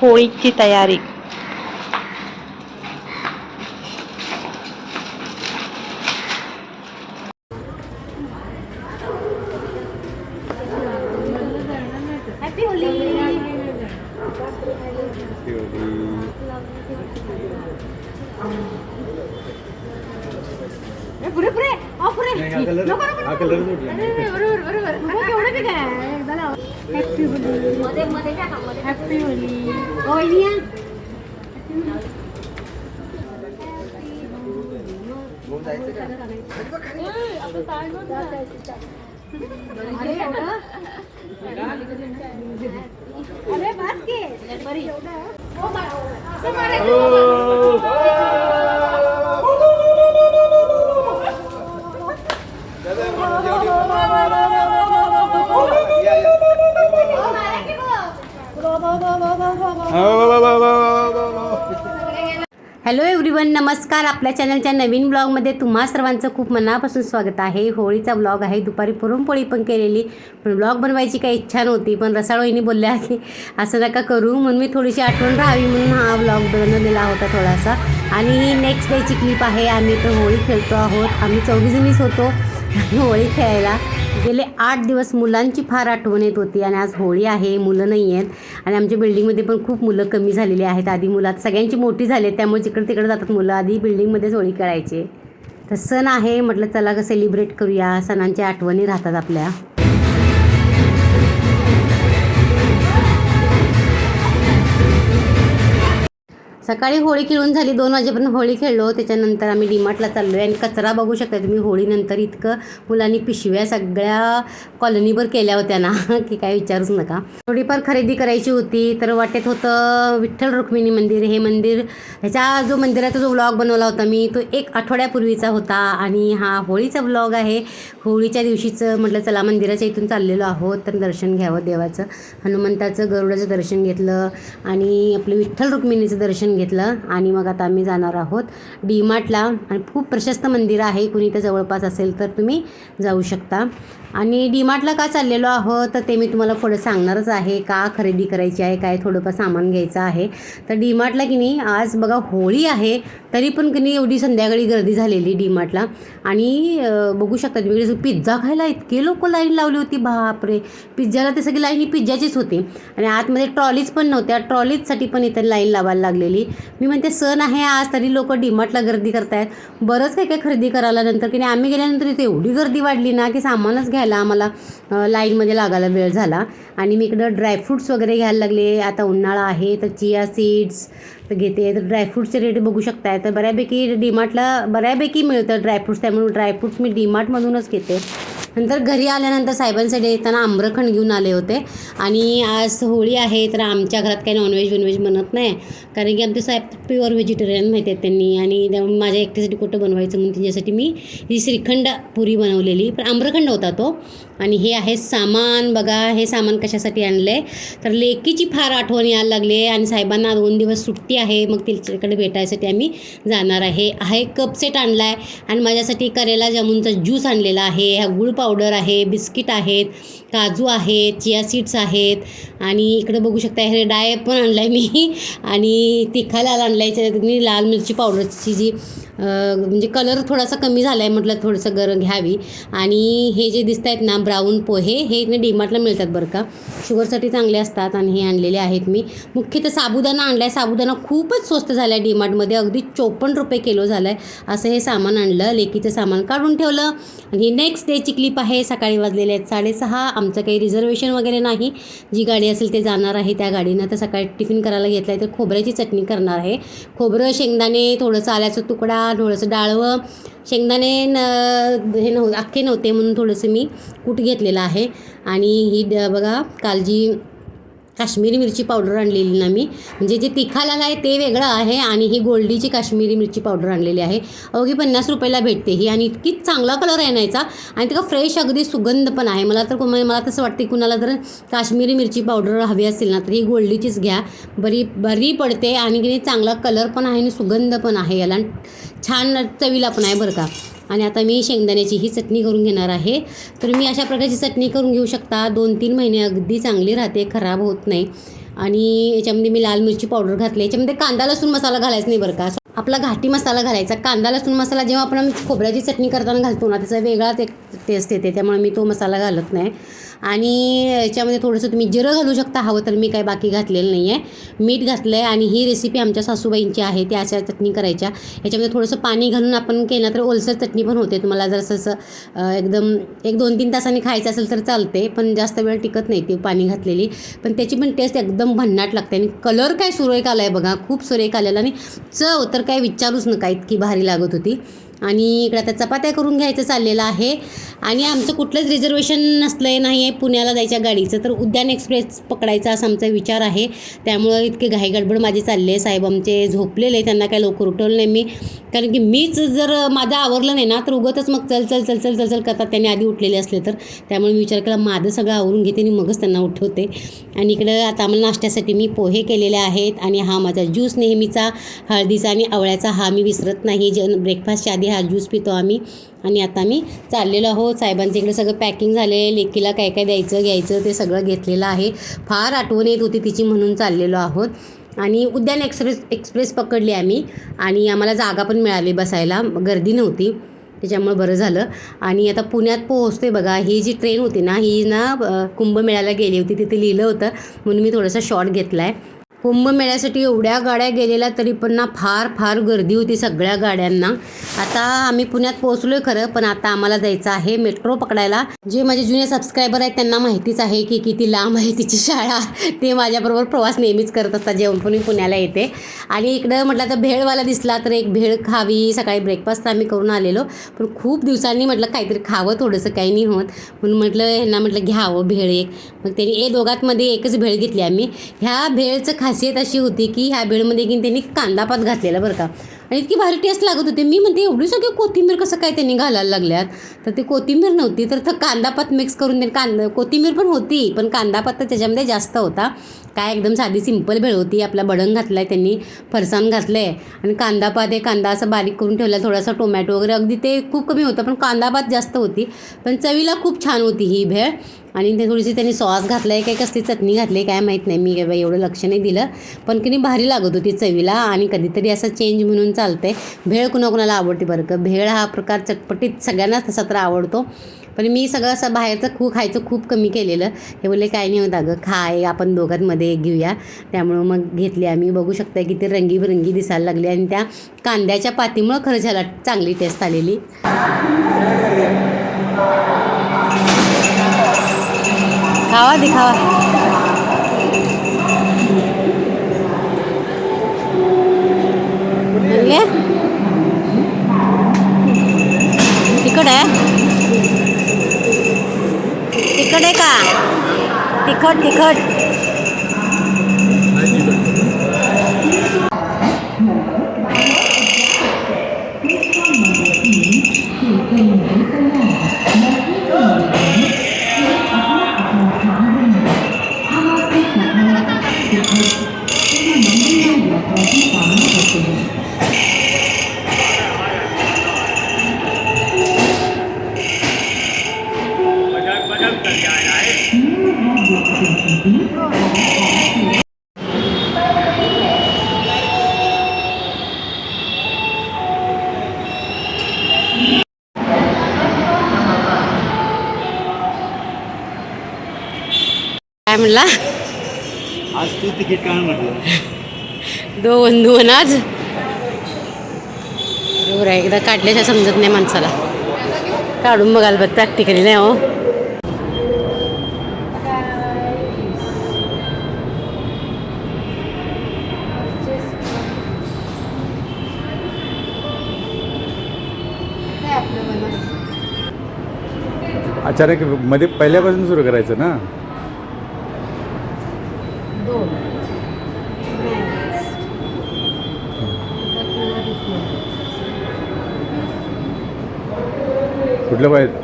होळीची तयारी happy Holy पुरे पुरे अहो, पुरे नको, नको, नको. अरे, अरे, बरोबर बरोबर मग केवढं बी काय एकदा लाव. हॅपी होली हॅपी होली ओ, वहिनी या. अरे, एवढं? अरे बस की बरी ओ, बाळा, ओ, हॅलो एव्हरीवन नमस्कार. आपल्या चॅनलच्या नवीन ब्लॉगमध्ये तुम्हा सर्वांचं खूप मनापासून स्वागत आहे. होळीचा ब्लॉग आहे. दुपारी पुरणपोळी पण केलेली. पण ब्लॉग बनवायची काही इच्छा नव्हती पण रसाळोईनी बोलल्या की असं नका करू. म्हणून मी थोडीशी आठवण राहावी म्हणून हा ब्लॉग बनवलेला होता थोडासा. आणि ही नेक्स्ट डेची क्लिप आहे. आम्ही तर होळी खेळतो आहोत. आम्ही चौघीजणीच होतो. होळी खेळायला. गेले आठ दिवस मुलांची फार आठवण येत होती आणि आज होळी आहे मुलं नाही आहेत. आणि आमच्या बिल्डिंगमध्ये पण खूप मुलं कमी झालेली आहेत. आधी मुलं आता सगळ्यांची मोठी झाली आहेत त्यामुळे जिकडे तिकडे जातात मुलं. आधी बिल्डिंगमध्येच होळी खेळायचे. तर सण आहे म्हटलं चला सेलिब्रेट करूया. सणांच्या आठवणी राहतात आपल्या. सकाळी होळी खेळून झाली दोन वाजेपर्यंत होळी खेळलो. त्याच्यानंतर आम्ही डीमार्टला चाललो आहे आणि कचरा बघू शकता तुम्ही होळीनंतर इतकं मुलांनी पिशव्या सगळ्या कॉलनीवर केल्या होत्या ना की काय विचारूच नका. थोडीफार खरेदी करायची होती तर वाटेत होतं विठ्ठल रुक्मिणी मंदिर. हे मंदिर ह्याच्या जो मंदिराचा जो व्लॉग बनवला होता मी तो एक आठवड्यापूर्वीचा होता. आणि हा होळीचा व्लॉग आहे. होळीच्या दिवशीचं म्हटलं चला मंदिराच्या इथून चाललेलो आहोत तर दर्शन घ्यावं देवाचं. हनुमंताचं गरुडाचं दर्शन घेतलं आणि आपलं विठ्ठल रुक्मिणीचं दर्शन घेतलं आणि मग आता आम्ही जाणार आहोत डी मार्टला आणि खूप प्रशस्त मंदिर आहे कुणी इथं जवळपास असेल तर तुम्ही जाऊ शकता. आणि डी मार्टला का चाललेलो आहोत? तर ते मी तुम्हाला पुढं सांगणारच आहे का खरेदी करायची आहे काय थोडंफार सामान घ्यायचं आहे. तर डी मार्टला की नाही आज बघा होळी आहे तरी पण की नाही एवढी संध्याकाळी गर्दी झालेली डी मार्टला आणि बघू शकता तुम्ही पिझ्झा खायला इतके लोक लाईन लावली होती बापरे! पिझ्झाला ते सगळी लाईन ही पिझ्झाचीच होती. आणि आतमध्ये ट्रॉलीज पण नव्हत्या ट्रॉलीजसाठी पण इथं लाईन लावायला लागलेली. मी म्हणते सण आहे आज तरी लोक डीमार्टला गर्दी करतायत. बरंच काही काही खरेदी करायला नंतर की नाही आम्ही गेल्यानंतर इथे एवढी गर्दी वाढली ना की सामानच घ्यायला आम्हाला लाईनमध्ये लागायला वेळ झाला. आणि मी इकडं ड्रायफ्रुट्स वगैरे घ्यायला लागले. आता उन्हाळा आहे तर चिया सीड्स तर घेते. तर ड्रायफ्रूटचे रेट बघू शकताय. तर बऱ्यापैकी डीमार्टला बऱ्यापैकी मिळतं ड्रायफ्रूट्स त्यामुळे ड्रायफ्रूट्स मी डीमार्टमधूनच घेते. नंतर घरी आल्यानंतर साहेबांसाठी येताना आम्रखंड घेऊन आले होते. आणि आज होळी आहे तर आमच्या घरात काही नॉनव्हेज वनव्हेज बनत नाही. कारण की आमचे साहेब प्युअर व्हेजिटेरियन माहिती आहेत त्यांनी. आणि त्यामुळे माझ्या एकट्यासाठी कुठं बनवायचं म्हणून त्यांच्यासाठी मी ही श्रीखंड पुरी बनवलेली. पण आम्रखंड होता तो. आणि हे आहे सामान. बघा हे सामान कशासाठी आणलं आहे तर लेकीची फार आठवण यायला लागली आहे आणि साहेबांना दोन दिवस सुट्टी आहे. मग तिच्याकडे भेटायसाठी आम्ही जाणार आहे. हा कप सेट आणला आहे आणि माझ्यासाठी करेला जामुनचा ज्यूस आणलेला आहे. ह्या गुळ पावडर आहे बिस्किट आहेत काजू आहेत चिया सीड्स आहेत. आणि इकडं बघू शकता हे डाय पण आणला आहे मी. आणि तिखा लाल आणला आहे लाल मिरची पावडरची जी म्हणजे कलर थोडासा कमी झाला आहे म्हटलं थोडंसं गरम घ्यावी. आणि हे जे दिसत आहेत ना ब्राऊन पोहे हे इकडे डीमार्टला मिळतात बरं का. शुगरसाठी चांगले असतात आणि हे आणलेले आहेत मी. मुख्यतः साबुदाणा आणला आहे साबुदाणा खूपच स्वस्त झाला आहे डीमार्टमध्ये अगदी चोपन्न रुपये किलो झाला आहे असं हे सामान आणलं. लेकीचं सामान काढून ठेवलं. आणि नेक्स्ट डेची क्लिप आहे. सकाळी वाजलेले आहेत साडेसहा. आमचं काही रिझर्वेशन वगैरे नाही. जी गाडी असेल ते जाणार आहे त्या गाडीनं. तर सकाळी टिफिन करायला घेतलं आहे तर खोबऱ्याची चटणी करणार आहे. खोबरं शेंगदाणे थोडंसं आल्याचा तुकडा थोडंसं डाळवं. शेंगदाणे न हे नव्ह अख्खे नव्हते म्हणून थोडंसं मी कूट घेतलेलं आहे. आणि ही ड बघा कालजी काश्मीरी मिरची पावडर आणलेली ना मी. म्हणजे जे तिखालाला आहे ते वेगळं आहे आणि ही गोल्डीची काश्मीरी मिरची पावडर आणलेली आहे. अवघी पन्नास रुपयाला भेटते. ही आणि इतकी चांगला कलर आहे नाहीचा आणि तिका फ्रेश अगदी सुगंध पण आहे. मला तर मला तसं वाटते कुणाला जर काश्मीरी मिरची पावडर हवी असेल ना तर ही गोल्डीचीच घ्या. बरी बरी पडते आणि की नाही चांगला कलर पण आहे आणि सुगंध पण आहे याला. छान चवीला पण आहे बरं का. आणि आता मी शेंगदाण्याची ही चटणी करून घेणार आहे. तर मी अशा प्रकारची चटणी करून घेऊ शकता. दोन तीन महिने अगदी चांगली राहते खराब होत नाही. आणि याच्यामध्ये मी लाल मिरची पावडर घातली. याच्यामध्ये कांदा लसूण मसाला घालायचा नाही बरं का. आपला घाटी मसाला घालायचा. कांदा लसूण मसाला जेव्हा आपण खोबऱ्याची चटणी करताना घालतो ना त्याचा वेगळाच एक टेस्ट येते. त्यामुळे मी तो मसाला घालत नाही. आणि याच्यामध्ये थोडंसं तुम्ही जिरं घालू शकता. हवं तर मी काही बाकी घातलेलं नाही आहे मीठ घातलं आहे आणि ही रेसिपी आमच्या सासूबाईंची आहे. त्या अशा चटणी करायच्या. याच्यामध्ये थोडंसं पाणी घालून आपण केलं तर ओलसर चटणी पण होते. तुम्हाला जर असं एकदम एक दोन तीन तासांनी खायचं असेल तर चालते पण जास्त वेळ टिकत नाही ती पाणी घातलेली. पण त्याची पण टेस्ट एकदम भन्नाट लागते. आणि कलर काय सुरेख आला आहे बघा. खूप सुरेख आलेला आणि चव तर काय विचारूच नका इतकी भारी लागत होती. आणि इकडे आता चपात्या करून घ्यायचं चाललेलं आहे. आणि आमचं कुठलंच रिझर्वेशन नसलं नाही आहे पुण्याला जायच्या गाडीचं तर उद्यान एक्सप्रेस पकडायचा असा आमचा विचार आहे. त्यामुळं इतके घाईगडबड माझी चालली आहे. साहेब आमचे झोपलेले त्यांना काय लवकर उठवलं नाही मी. कारण की मीच जर माझं आवरलं नाही ना तर उगतच मग चल चल चल चल चल चल करतात. त्यांनी आधी उठलेले असले तर. त्यामुळे मी विचार केला माझं सगळं आवरून घेते आणि मगच त्यांना उठवते. आणि इकडं आता आम्हाला नाश्त्यासाठी मी पोहे केलेले आहेत आणि हा माझा ज्यूस नेहमीचा हळदीचा आणि आवळ्याचा हा मी विसरत नाही. जे ब्रेकफास्टच्या आधी हा ज्यूस पितो आम्ही. आणि आता मी चाललेलो आहोत. साहेबांच्या इकडे सगळं पॅकिंग झाले. लेकीला काय काय द्यायचं घ्यायचं ते सगळं घेतलेलं आहे. फार आठवण येत होती तिची म्हणून चाललेलो आहोत. आणि उद्यान एक्सप्रेस एक्सप्रेस पकडली आम्ही. आणि आम्हाला जागा पण मिळाली बसायला. गर्दी नव्हती. त्याच्यामुळे बरं झालं. आणि आता पुण्यात पोहोचते बघा. ही जी ट्रेन होती ना ही ना कुंभमेळ्याला गेली होती. तिथे लिहिलं होतं. म्हणून मी थोडासा शॉर्ट घेतला आहे कुंभमेळ्यासाठी एवढ्या गाड्या गेलेल्या तरी पण ना फार फार गर्दी होती सगळ्या गाड्यांना. आता आम्ही पुण्यात पोहोचलो आहे खरं पण आता आम्हाला जायचं आहे मेट्रो पकडायला. जे माझे जुने सबस्क्रायबर आहेत त्यांना माहितीच आहे की किती लांब आहे तिची शाळा. ते माझ्याबरोबर प्रवास नेहमीच करत असतात जेव्हा पण मी पुण्याला येते. आणि इकडं म्हटलं तर भेळवाला दिसला तर एक भेळ खावी सकाळी ब्रेकफास्ट आम्ही करून आलेलो. पण खूप दिवसांनी म्हटलं काहीतरी खावं थोडंसं काही नाही होत. म्हणून म्हटलं ह्यांना म्हटलं घ्यावं भेळ एक. मग त्यांनी ए दोघांमध्ये एकच भेळ घेतली आम्ही. ह्या भेळचं खासियत अशी होती की ह्या भेळमध्ये की त्यांनी कांदापात घातलेला बरं का. आणि इतकी भारी टेस्ट लागत होती. मी म्हणते एवढी सगळी कोथिंबीर कसं काय त्यांनी घालायला लागल्यात? तर ते कोथिंबीर नव्हती तर तर कांदापात मिक्स करून दे कांदा कोथिंबीर पण होती पण कांदापात तर त्याच्यामध्ये जास्त होता. काय एकदम साधी सिंपल भेळ होती आपला बडंग घातला आहे त्यांनी फरसाण घातलं आहे आणि कांदापात आहे कांदा असं बारीक करून ठेवला थोडासा टोमॅटो वगैरे अगदी ते खूप कमी होतं पण कांदापात जास्त होती. पण चवीला खूप छान होती ही भेळ. आणि ते थोडीशी त्यांनी सॉस घातला आहे काही कसली चटणी घातली आहे काय माहीत नाही मी एवढं लक्ष नाही दिलं. पण की नाही भारी लागत होती चवीला आणि कधीतरी असं चेंज म्हणून चालते. भेळ कुणाकुणाला आवडते बरं का? भेळ हा प्रकार चटपटीत सगळ्यांनाच तसा तर आवडतो. पण मी सगळं असं बाहेरचं खूप खायचं खूप कमी केलेलं. हे बोलले काय नाही होत अगं खाय आपण दोघांमध्ये घेऊया. त्यामुळं मग घेतली आम्ही. बघू शकता किती रंगीबिरंगी दिसायला लागली आणि त्या कांद्याच्या पातीमुळं खरं झाला चांगली टेस्ट आलेली. खावा दिखावा ये तिकडे? तिकडे का? तिखट तिखट. म्हणला आज तू तिकीट काय म्हटलं. दोन दोन आज. बरोबर आहे एकदा काढल्याच्या समजत नाही माणसाला. काढून बघायला बघ प्रॅक्टिकली नाही हो. अचानक मध्ये पहिल्यापासून सुरू करायचं ना? कुठलं पाहिजे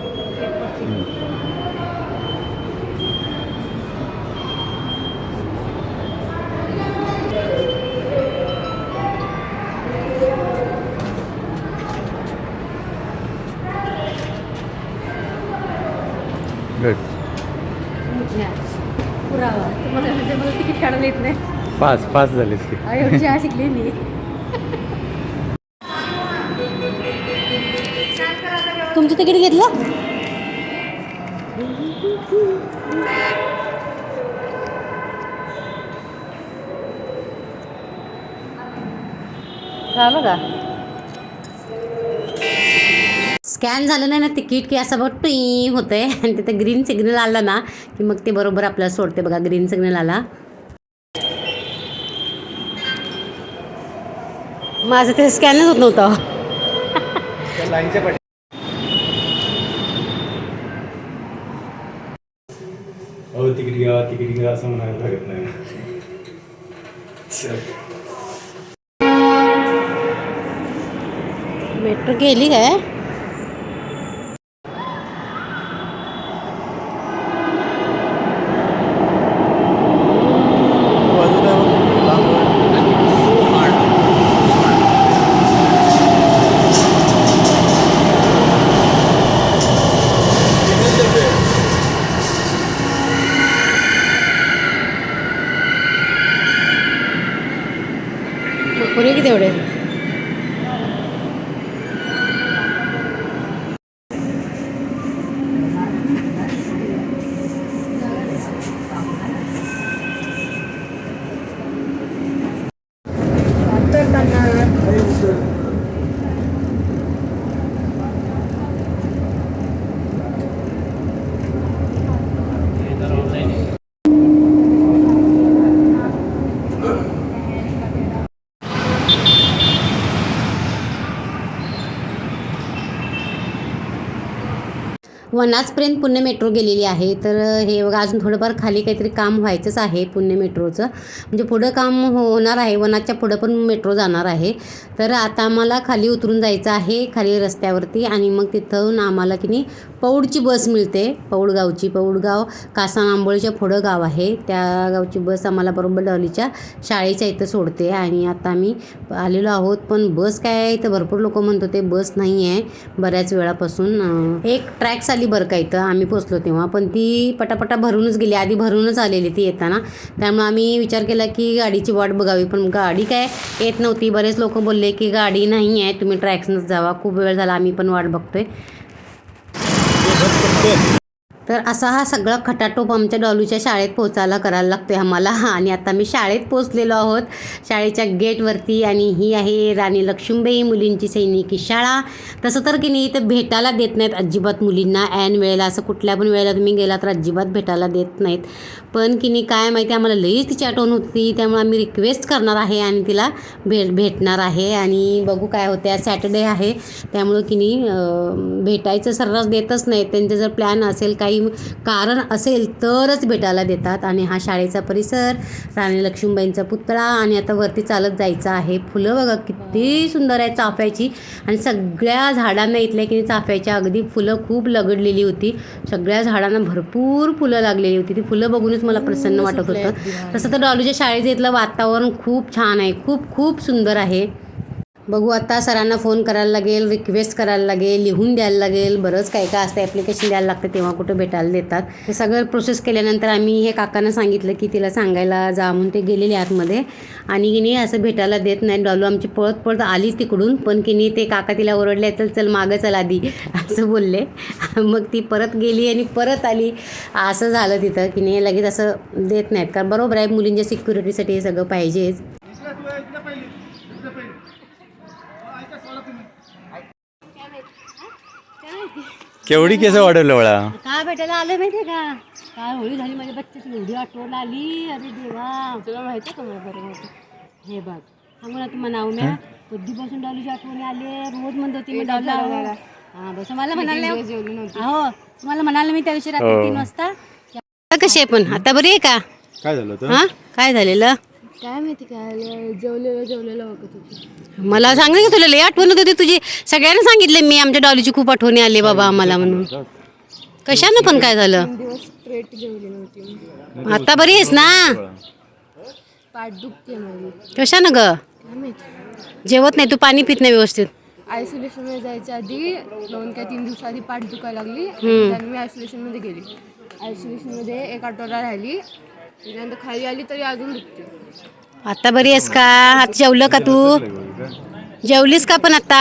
पुरावा. तुम्हाला म्हणजे मला तिकीट काढायला येत नाही. पाच पाच झालीस की. शिकली मी. तिकीट घेतलं? झालं का स्कॅन झालं नाही ना तिकीट की असं बघ टुई होतंय. आणि तिथे ग्रीन सिग्नल आला ना की मग ते बरोबर आपल्याला सोडते बघा ग्रीन सिग्नल आला. माझं ते स्कॅनच होत नव्हतं लाईनच्या पाठी हो तिकीट घ्या तिकीट घ्या असं म्हणायला लागत नाही. मेट्रो गेली काय? पुढे किती वनाजपर्यंत पुणे मेट्रो गेलेली आहे. तर हे बघा अजून थोडंफार खाली काहीतरी काम व्हायचंच आहे पुणे मेट्रोचं. म्हणजे पुढं काम हो होणार आहे. वनाच्या पुढं पण मेट्रो जाणार आहे. तर आता आम्हाला खाली उतरून जायचं आहे खाली रस्त्यावरती. आणि मग तिथून आम्हाला की नाही पौडची बस मिळते. पौडगावची. पौडगाव कासा आंबोळीच्या पुढं गाव आहे. त्या गावची बस आम्हाला बरोबर डॉलीच्या शाळेच्या इथं सोडते. आणि आता आम्ही आलेलो आहोत पण बस काय आहे इथं भरपूर लोक म्हणत होते बस नाही आहे बऱ्याच वेळापासून. एक ट्रॅक्स आली बरं का इथं? आम्ही पोचलो तेव्हा. पण ती पटापटा भरूनच गेली. आधी भरूनच आलेली ती येताना. त्यामुळे आम्ही विचार केला की गाडीची वाट बघावी. पण गाडी काय येत नव्हती. बरेच लोक बोलले की गाडी नाही आहे. तुम्ही ट्रॅक्सनंच जावा. खूप वेळ झाला. आम्ही पण वाट बघतोय. तर असा हा सगळा खटाटोप आमच्या डॉलूच्या शाळेत पोचायला करायला लागतोय आम्हाला. आणि आता मी शाळेत पोचलेलो आहोत. शाळेच्या गेटवरती आणि ही आहे राणी लक्ष्मीबाई मुलींची सैनिकी शाळा. तसं तर की नाही इथं भेटायला देत नाहीत अजिबात मुलींना. ऐन वेळेला असं कुठल्या पण वेळेला तुम्ही गेला तर अजिबात भेटायला देत नाहीत. पण की नाही काय माहिती आम्हाला लईच तिची आठवण होती त्यामुळे आम्ही रिक्वेस्ट करणार आहे आणि तिला भेट भेटणार आहे आणि बघू काय होते आज सॅटर्डे आहे त्यामुळं की नाही भेटायचं सर्रास देतच नाही. त्यांचं जर प्लॅन असेल काही कारण असेल तरच भेटायला देतात. आणि हा शाळेचा परिसर राणी लक्ष्मीबाईंचा पुतळा आणि आता वरती चालत जायचं आहे. फुलं बघा किती सुंदर आहे चाफ्याची. आणि सगळ्या झाडांना इथल्या की चाफ्याच्या अगदी फुलं खूप लगडलेली होती. सगळ्या झाडांना भरपूर फुलं लागलेली होती. ती फुलं बघूनच मला प्रसन्न वाटत होतं. तसं तर डॉलूच्या शाळेचं इथलं वातावरण खूप छान आहे. खूप खूप सुंदर आहे. बघू आता सरांना फोन करायला लागेल रिक्वेस्ट करायला लागेल लिहून द्यायला लागेल. बरंच काय काय असतं ॲप्लिकेशन द्यायला लागतं तेव्हा कुठं भेटायला देतात. हे सगळं प्रोसेस केल्यानंतर आम्ही हे काकांना सांगितलं की तिला सांगायला जा म्हणून ते गेलेले आतमध्ये. आणि की नाही असं भेटायला देत नाही. डॉलू आमची पळत पळत आली तिकडून पण की नाही ते काका तिला ओरडले चल चल मागं चल आधी असं बोलले. मग ती परत गेली आणि परत आली. असं झालं तिथं. की नाही लगेच असं देत नाहीत. कारण बरोबर आहे मुलींच्या सिक्युरिटीसाठी हे सगळं पाहिजेच. केवढी केस वाढवलं वळा का भेटायला आलं माहितीये का? काय होळी झाली माझ्या बच्च्याची एवढी आठवण आली. अरे देवा तुला माहिती का मला बरं हे बघ सांगू ना तुम्हाला नाव म्या कधीपासून डालीची आठवणी आली रोज म्हणत होती मी डालला हा बस मला म्हणाले हो तुम्हाला म्हणाले मी त्या दिवशी रात्री हो. तीन वाजता. कशी आहे पण? आता बरी आहे का? काय झालं होतं? हा? काय झालेलं? काय माहिती काय जेवलेलं जेवलेलं बघत होती. मला सांग ना की तुला? लई आठवण होती तुझी. सगळ्यांना सांगितले मी आमच्या डॉलीची खूप आठवणी आली बाबा आम्हाला म्हणून. कशानं पण काय झालं? दिवस स्ट्रेट जेवली नव्हती आता बरी आहेस ना? पाठ दुखते माझी. कशानं ग? काय माहिती? जेवत नाही तू पाणी पित नाही व्यवस्थित. आयसोलेशनमध्ये जायच्या आधी दोन काय तीन दिवस आधी पाठ दुखायला लागली. हम्म. त्यानंतर मी आयसोलेशनमध्ये गेली. आयसोलेशनमध्ये एक आठवडा राहिली. त्याच्यानंतर खाली आली तरी अजून दुखते. आता बरी आहेस का? आता जेवलं का तू? जेवलीस का पण आता?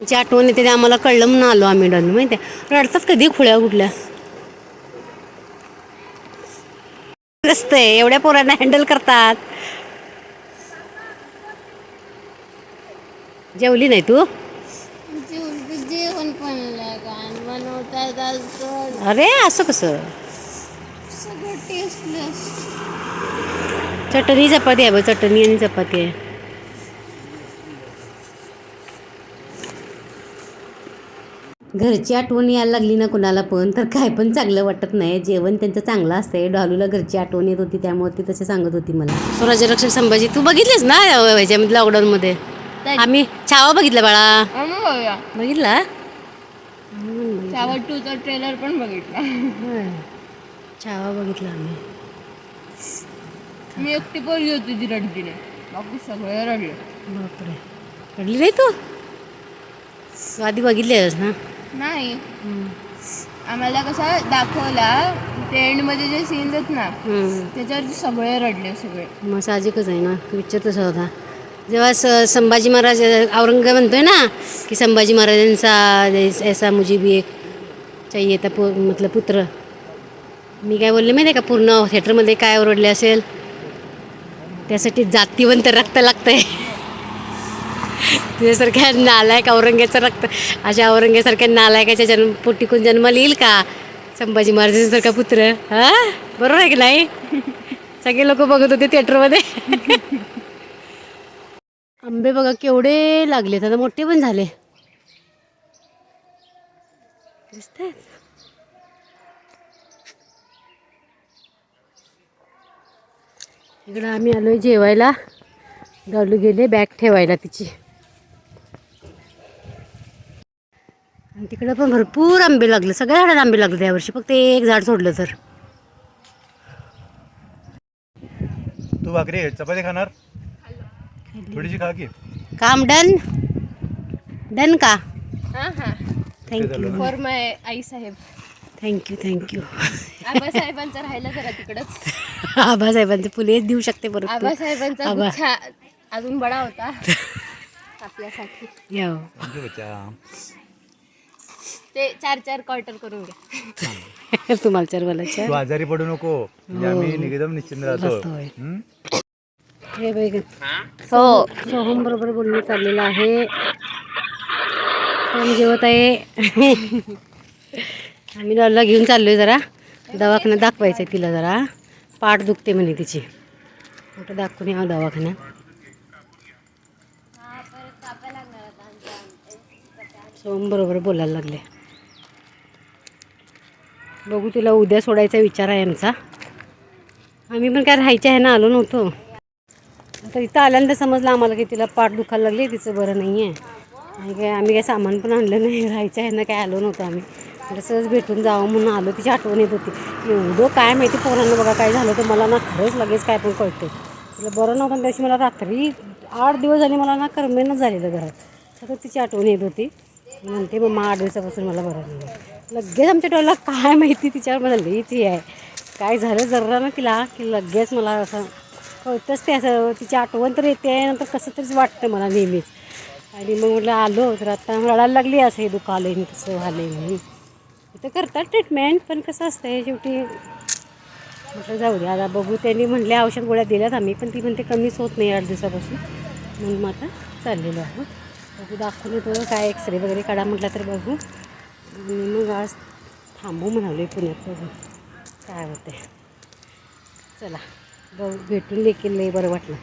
ची आठवण येते ते आम्हाला कळलं म्हणून आलो आम्ही डॉली माहिती रडतात कधी खुळ्या कुठल्या असतंय एवढ्या पोरांना हँडल करतात. जेवली नाही तू? जेवण पण अरे असं कसं? चटणी चपाती आहे बघ चटणी आणि चपाती आहे. घरची आठवण यायला लागली ना कुणाला पण तर काय पण चांगलं वाटत नाही. जेवण त्यांचं चांगलं असतंय. डॉलूला घरची आठवण येत होती त्यामुळे ती तसे सांगत होती मला. स्वराज्य रक्षक संभाजी तू बघितलीस ना ह्याच्यामध्ये लॉकडाऊनमध्ये आम्ही छावा बघितला बाळा. बघितला? शावर टूचा ट्रेलर पण बघितला. छावा बघितला आम्ही. मी एकटी पोरगी होती ती रडतीने बाकी सगळे रडले. बापरे. रडली नाही तू? आधी बघितलेस ना? नाही. आम्हाला कसं दाखवला ते एंडमध्ये जे सीन्स आहेत ना हम्म. त्याच्यावरती सगळे रडले सगळे. मग साहजिकच आहे ना पिक्चर तसा होता जेव्हा स संभाजी महाराज औरंगजेब म्हणतोय ना की संभाजी महाराजांचा ऐस- ऐसा मुझे भी एक चाहिए था पु मतलब पुत्र. मी काय बोलले माहिती आहे का? पूर्ण थिएटरमध्ये काय ओरडले असेल? त्यासाठी जातीवंत रक्त लागतंय. तुझ्यासारख्या नालायक औरंगेचं रक्त अशा औरंगेसारख्या नालायकाच्या जन्म पोटीकून जन्माला येईल का? संभाजी महाराजांसारखा पुत्र हा? बरोबर आहे की नाही? सगळे लोक बघत होते थिएटरमध्ये आंबे बघा केवढे लागले आता मोठे पण झाले. दिसतायत इकडं आम्ही आलोय जेवायला. डॉलू गेले बॅग ठेवायला तिची. आणि तिकडं पण भरपूर आंबे लागले. सगळ्या झाडाला आंबे लागले यावर्षी फक्त एक झाड सोडलं तर. तू भाकरी चपाती खाणार? थोडीशी खा की. काम डन? डन का? हां हां. थँक्यू फॉर माय आई साहेब. थँक्यू थँक्यू आबासाहेबांचा राहिला जरा तिकडच. आबासाहेबांचे फुले देऊ शकते परत तू. आबासाहेबांचा आबा. गुच्छा अजून बडा होता. आपल्यासाठी. या. ते चार चार क्वार्टर करून घ्या तुम्हाला चार बोलायच्या तू आजारी पडू नको. म्हणजे आम्ही एकदम निश्चिंत राहतो? हे बघ. हो. सोहम बरोबर बोलणं चाललेलं आहे. सोहम जेवत आहे. आम्ही डॉलला घेऊन चाललो आहे जरा. दवाखान्यात दाखवायचं आहे तिला जरा. पाठ दुखते म्हणे तिची. कुठं दाखवून या दवाखान्यात. सोम बरोबर बोलायला लागले. बघू तिला उद्या सोडायचा विचार आहे आमचा. आम्ही पण काय राहायच्या आहे ना आलो नव्हतो. आता इथं आल्यानंतर समजलं आम्हाला की तिला पाठ दुखायला लागली तिचं बरं नाही आहे आणि काय आम्ही काय सामान पण आणलं नाही राहायचं आहे ना काय आलो नव्हतो आम्ही. म्हटलं सहज भेटून जावं म्हणून आलो तिची आठवण येत होती. एवढं काय माहिती पोरांना बघा काय झालं तर मला ना खरंच लगेच काय पण कळते तिला बरं नव्हतं त्याशी त्याची मला रात्री आठ दिवस झाले मला ना करमेनच झालेलं घरात. तर तिची आठवण येत होती. म्हणते मग आठ दिवसापासून मला बरं नाही लगेच आमच्या डोळ्याला काय माहिती तिच्यावर मला लईच हे आहे. काय झालं जरा ना तिला की लगेच मला असं कळतंच ते असं तिची आठवण तर येते नंतर कसं तरीच वाटतं मला नेहमीच. आणि मग म्हटलं आलो तर आता रडायला लागली असं हे दुखालं आहे कसं झालं म्हणून. इथं करतात ट्रीटमेंट पण कसं असतं शेवटी म्हटलं जाऊ दे आता बघू. त्यांनी म्हणले औषध गोळ्या दिल्यात आम्ही पण ती म्हणते कमीच होत नाही आठ दिवसापासून. म्हणून मग आता चाललेलो आहोत. बघू दाखवून येतो काय एक्सरे वगैरे काढा म्हटलं तर बघू. आणि मग आज थांबू म्हणाले पुण्यात बघू. काय होते चला बघ भेटून देखील लई बरं वाटलं.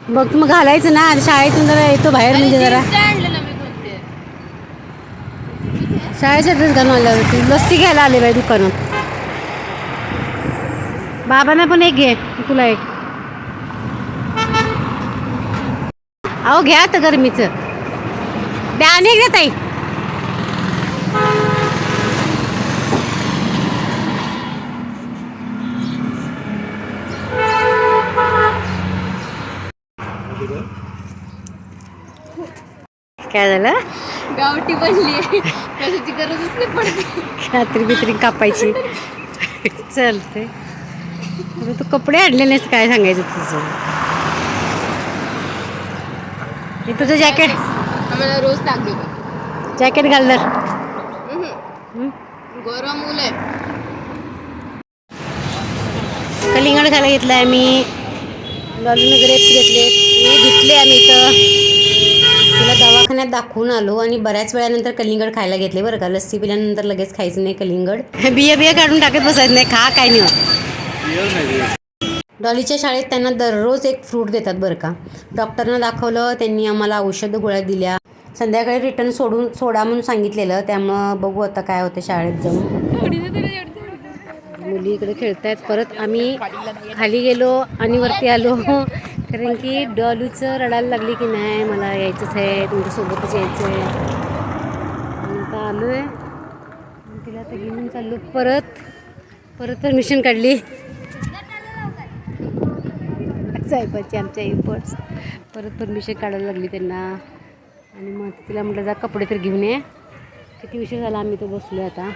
बघ मग घालायचं ना शाळेतून जरा येतो बाहेर म्हणजे जरा आणलेलं मी कोणते शाळेचा ड्रेस घालून आल्यावरती लस्सी घ्यायला आले बाई दुकानात. बाबांना पण एक घे तुला एक. अहो घ्या तर गरमीचं. द्या आणि घ्या ताई. काय झालं? गावठी बनली कशाची गरजच नाही पडते. कात्री बित्री कापायची. चालते तू कपडे आणले नाहीस काय सांगायचं तुझं? हे तुझं जॅकेट? आम्हाला रोज लागली जॅकेट घाल तर गरम ऊन आहे. कलिंगड खायला घेतलं आहे मी लॉलीनं ग्रेप्स घेतले हे घेतले आम्ही इथं. तुला दवाखान्यात दाखवून आलो आणि बऱ्याच वेळानंतर कलिंगड खायला घेतले बरं का. लस्सी पिल्यानंतर लगेच खायचं नाही कलिंगड. बिया बिया काढून टाकत बसायचं नाही खा काय नाही डॉलीच्या शाळेत त्यांना दररोज एक फ्रूट देतात बरं का. डॉक्टरनं दाखवलं त्यांनी आम्हाला औषध गोळ्या दिल्या. संध्याकाळी रिटर्न सोडून सोडा म्हणून सांगितलेलं. त्यामुळं बघू आता काय होतं शाळेत जाऊन. मुली इकडे खेळतायत परत आम्ही खाली गेलो आणि वरती आलो. कारण की डॉलूचं रडायला लागली की नाही मला यायचंच आहे तुमच्यासोबतच यायचं आहे आणि आता आलो आहे तिला आता घेऊन चाललो. परत परत परमिशन काढली. साहेबाची आमच्या एअरपोर्ट्स परत परमिशन काढायला लागली त्यांना. आणि मग तिला म्हटलं जा कपडे तर घेऊन ये. किती विषय झाला आम्ही तो बसलो आता.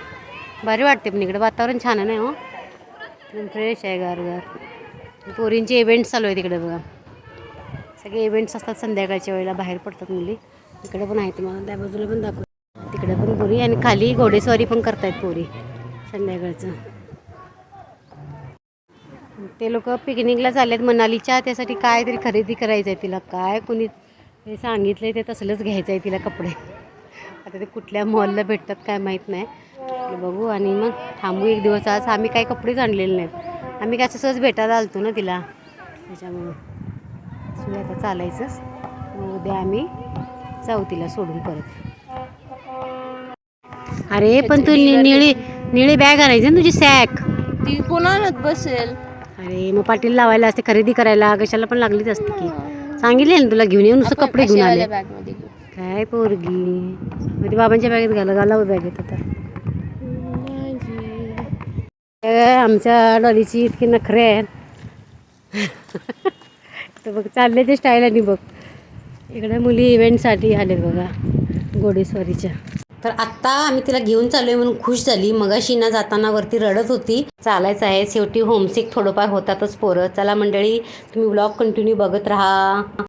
भारी वाटते पण इकडे वातावरण छान आहे ना हो. एकदम फ्रेश आहे गारगार पोरींचे इव्हेंट चालू आहे तिकडे बघा. सगळे इव्हेंट्स असतात संध्याकाळच्या वेळेला बाहेर पडतात मुली. तिकडे पण आहेत मला त्या बाजूला पण दाखव तिकडे पण पोरी आणि खाली घोडेस्वारी पण करतायत पोरी संध्याकाळचं. ते लोक पिकनिकला चाललेत मनालीच्या त्यासाठी काय तरी खरेदी करायचं आहे तिला काय कोणी हे सांगितलं आहे ते तसलंच घ्यायचं आहे तिला कपडे. आता ते कुठल्या मॉलला भेटतात काय माहीत नाही. बघू आणि मग थांबू एक दिवस. आज आम्ही काही कपडेच आणलेले नाहीत. आम्ही काय असं सहज भेटायला आलतो ना तिला. त्याच्यामुळं. सुरू आता चालायचंच. मग उद्या आम्ही जाऊ तिला सोडून परत. अरे पण तू निळी निळी बॅग आणायची ना तुझी सॅक ती कोणालाच बसेल? अरे मग पाटील लावायला असते खरेदी करायला. कशाला पण लागलीच असते की. सांगितले ना तुला घेऊन येऊन नुसतं कपडे घेऊन आले. काय पोरगी. मग ती बाबांच्या बॅगेत घाला घालावं बॅगेत आता. आमच्या डॉलीची इतकी नखरे आहेत. तर बघ चालल्याच्या स्टाईल आणि बघ. इकडे मुली इव्हेंटसाठी आले बघा घोडेस्वारीच्या. तर आत्ता आम्ही तिला घेऊन चाललोय म्हणून खुश झाली. मगाशी ना जाताना वरती रडत होती. चालायचं आहे शेवटी होमसिक थोडंफार होतातच पोरं. चला मंडळी तुम्ही व्लॉग कंटिन्यू बघत राहा.